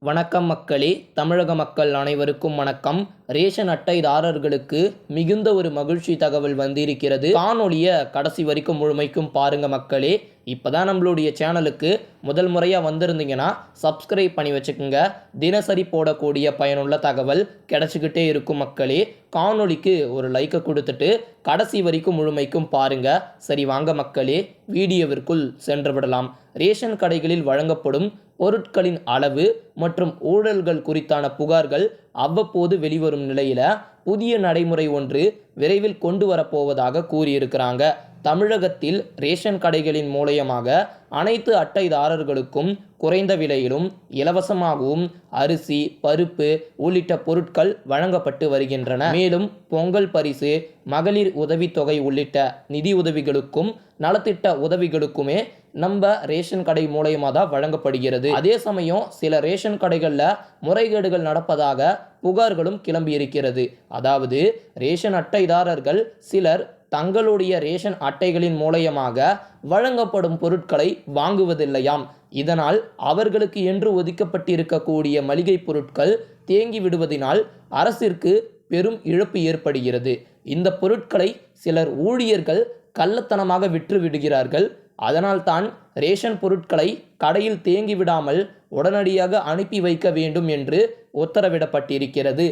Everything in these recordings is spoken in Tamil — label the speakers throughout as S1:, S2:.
S1: வணக்கம் மக்களே தமிழக மக்கள் அனைவருக்கும் வணக்கம். ரேஷன் அட்டைதாரர்களுக்கு மிகுந்த ஒரு மகிழ்ச்சி தகவல் வந்திருக்கிறது. காணொளிய கடைசி வரைக்கும் முழுமைக்கும் பாருங்க மக்களே. இப்போ தான் நம்மளுடைய சேனலுக்கு முதல் முறையாக வந்திருந்தீங்கன்னா சப்ஸ்கிரைப் பண்ணி வச்சுக்கோங்க. தினசரி போடக்கூடிய பயனுள்ள தகவல் கிடச்சிக்கிட்டே இருக்கும் மக்களே. காணொளிக்கு ஒரு லைக்கை கொடுத்துட்டு கடைசி வரைக்கும் முழுமைக்கும் பாருங்க. சரி வாங்க மக்களே. வீடியோவிற்குள் சென்று விடலாம். ரேஷன் கடைகளில் வழங்கப்படும் பொருட்களின் அளவு மற்றும் ஊழல்கள் குறித்தான புகார்கள் அவ்வப்போது வெளிவரும் நிலையில் புதிய நடைமுறை ஒன்று விரைவில் கொண்டு வரப்போவதாக கூறியிருக்கிறாங்க. தமிழகத்தில் ரேஷன் கடைகளின் மூலயமாக அனைத்து அட்டைதாரர்களுக்கும் குறைந்த விலையிலும் இலவசமாகவும் அரிசி பருப்பு உள்ளிட்ட பொருட்கள் வழங்கப்பட்டு வருகின்றன. மேலும் பொங்கல் பரிசு மகளிர் உதவித்தொகை உள்ளிட்ட நிதி உதவிகளுக்கும் நலத்திட்ட உதவிகளுக்குமே நம்ம ரேஷன் கடை மூலயமா தான் வழங்கப்படுகிறது. அதே சமயம் சில ரேஷன் கடைகளில் முறைகேடுகள் நடப்பதாக புகார்களும் கிளம்பியிருக்கிறது. அதாவது ரேஷன் அட்டைதாரர்கள் சிலர் தங்களுடைய ரேஷன் அட்டைகளின் மூலயமாக வழங்கப்படும் பொருட்களை வாங்குவதில்லையாம். இதனால் அவர்களுக்கு என்று ஒதுக்கப்பட்டிருக்கக்கூடிய மளிகை பொருட்கள் தேங்கி விடுவதினால் அரசிற்கு பெரும் இழப்பு ஏற்படுகிறது. இந்த பொருட்களை சிலர் ஊழியர்கள் கள்ளத்தனமாக விற்று விடுகிறார்கள் அதனால்தான் ரேஷன் பொருட்களை கடையில் தேங்கி விடாமல் உடனடியாக அனுப்பி வைக்க வேண்டும் என்று உத்தரவிடப்பட்டிருக்கிறது.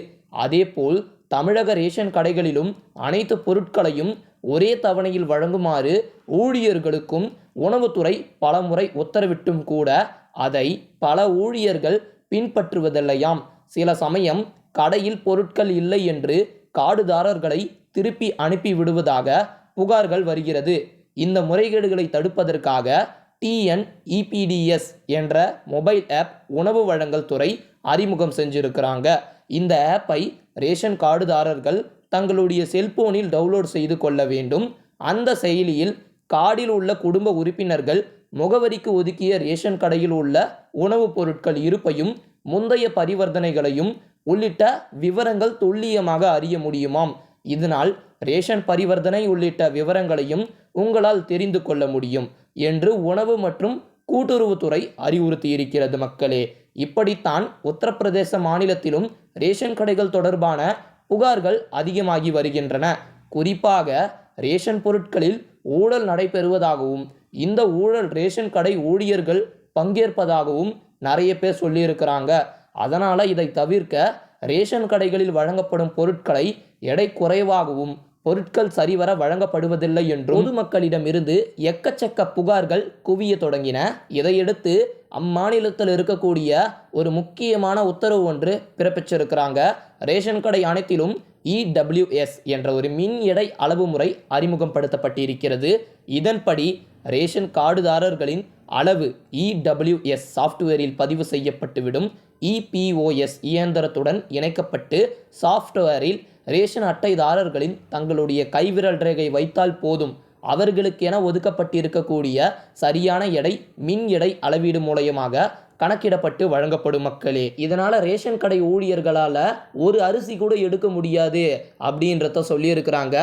S1: அதேபோல் தமிழக ரேஷன் கடைகளிலும் அனைத்து பொருட்களையும் ஒரே தவணையில் வழங்குமாறு ஊழியர்களுக்கும் உணவுத்துறை பலமுறை உத்தரவிட்டும் கூட அதை பல ஊழியர்கள் பின்பற்றுவதில்லையாம். சில சமயம் கடையில் பொருட்கள் இல்லை என்று காடுதாரர்களை திருப்பி அனுப்பி விடுவதாக புகார்கள் வருகிறது. இந்த முறைகேடுகளை தடுப்பதற்காக டிஎன்இபிடிஎஸ் என்ற மொபைல் ஆப் உணவு வழங்கல் துறை அறிமுகம் செஞ்சிருக்கிறாங்க. இந்த ஆப்பை ரேஷன் கார்டுதாரர்கள் தங்களுடைய செல்போனில் டவுன்லோட் செய்து கொள்ள வேண்டும். அந்த செயலியில் கார்டில் உள்ள குடும்ப உறுப்பினர்கள் முகவரிக்கு ஒதுக்கிய ரேஷன் கடையில் உள்ள உணவுப் பொருட்கள் இருப்பையும் முந்தைய பரிவர்த்தனைகளையும் உள்ளிட்ட விவரங்கள் துல்லியமாக அறிய முடியுமாம். இதனால் ரேஷன் பரிவர்த்தனை உள்ளிட்ட விவரங்களையும் உங்களால் தெரிந்து கொள்ள முடியும் என்று உணவு மற்றும் கூட்டுறவுத்துறை அறிவுறுத்தியிருக்கிறது மக்களே. இப்படித்தான் உத்தரப்பிரதேச மாநிலத்திலும் ரேஷன் கடைகள் தொடர்பான புகார்கள் அதிகமாகி வருகின்றன. குறிப்பாக ரேஷன் பொருட்களில் ஊழல் நடைபெறுவதாகவும் இந்த ஊழல் ரேஷன் கடை ஊழியர்கள் பங்கேற்பதாகவும் நிறைய பேர் சொல்லியிருக்கிறாங்க. அதனால் இதை தவிர்க்க ரேஷன் கடைகளில் வழங்கப்படும் பொருட்களை எடை குறைவாகவும் பொருட்கள் சரிவர வழங்கப்படுவதில்லை என்றும் பொதுமக்களிடமிருந்து எக்கச்சக்க புகார்கள் குவிய தொடங்கின. இதையடுத்து அம்மாநிலத்தில் இருக்கக்கூடிய ஒரு முக்கியமான உத்தரவு ஒன்று பிறப்பிச்சிருக்கிறாங்க. ரேஷன் கடை அனைத்திலும் இடபிள்யூஎஸ் என்ற ஒரு மின் எடை அளவு முறை அறிமுகப்படுத்தப்பட்டிருக்கிறது. இதன்படி ரேஷன் கார்டுதாரர்களின் அளவு இடபிள்யூஎஸ் சாஃப்ட்வேரில் பதிவு செய்யப்பட்டுவிடும். இபிஓஎஸ் இயந்திரத்துடன் இணைக்கப்பட்டு சாஃப்ட்வேரில் ரேஷன் அட்டைதாரர்களின் தங்களுடைய கைவிரல் ரேகை வைத்தால் போதும். அவர்களுக்கென ஒதுக்கப்பட்டிருக்கக்கூடிய சரியான எடை மின் எடை அளவீடு மூலயமாக கணக்கிடப்பட்டு வழங்கப்படும் மக்களே. இதனால் ரேஷன் கடை ஊழியர்களால் ஒரு அரிசி கூட எடுக்க முடியாது அப்படின்றத சொல்லியிருக்கிறாங்க.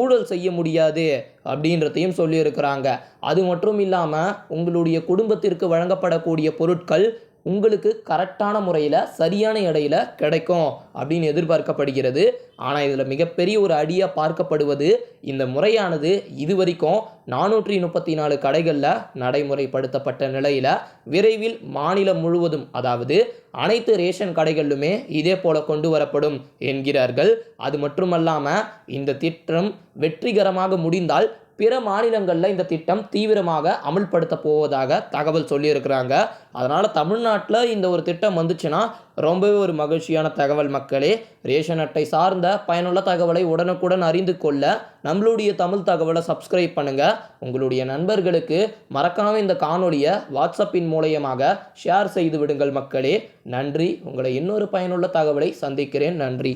S1: ஊழல் செய்ய முடியாது அப்படின்றதையும் சொல்லியிருக்கிறாங்க. அது மட்டும் இல்லாமல் உங்களுடைய குடும்பத்திற்கு வழங்கப்படக்கூடிய பொருட்கள் உங்களுக்கு கரெக்டான முறையில் சரியான எடையில் கிடைக்கும் அப்படின்னு எதிர்பார்க்கப்படுகிறது. ஆனால் இதில் மிகப்பெரிய ஒரு அடியாக பார்க்கப்படுவது இந்த முறையானது இதுவரைக்கும் நானூற்றி முப்பத்தி நாலு கடைகளில் நடைமுறைப்படுத்தப்பட்ட நிலையில் விரைவில் மாநிலம் முழுவதும் அதாவது அனைத்து ரேஷன் கடைகளிலுமே இதே போல கொண்டு வரப்படும் என்கிறார்கள். அது மட்டுமல்லாமல் இந்த திட்டம் வெற்றிகரமாக முடிந்தால் பிற மாநிலங்களில் இந்த திட்டம் தீவிரமாக அமல்படுத்த போவதாக தகவல் சொல்லியிருக்கிறாங்க. அதனால் தமிழ்நாட்டில் இந்த ஒரு திட்டம் வந்துச்சுன்னா ரொம்பவே ஒரு மகிழ்ச்சியான தகவல் மக்களே. ரேஷன் அட்டை சார்ந்த பயனுள்ள தகவலை உடனுக்குடன் அறிந்து கொள்ள நம்மளுடைய தமிழ் தகவலை சப்ஸ்கிரைப் பண்ணுங்கள் உங்களுடைய நண்பர்களுக்கு மறக்காமல் இந்த காணொலியை வாட்ஸ்அப்பின் மூலயமாக ஷேர் செய்து விடுங்கள் மக்களே. நன்றி. உங்களை இன்னொரு பயனுள்ள தகவலை சந்திக்கிறேன். நன்றி.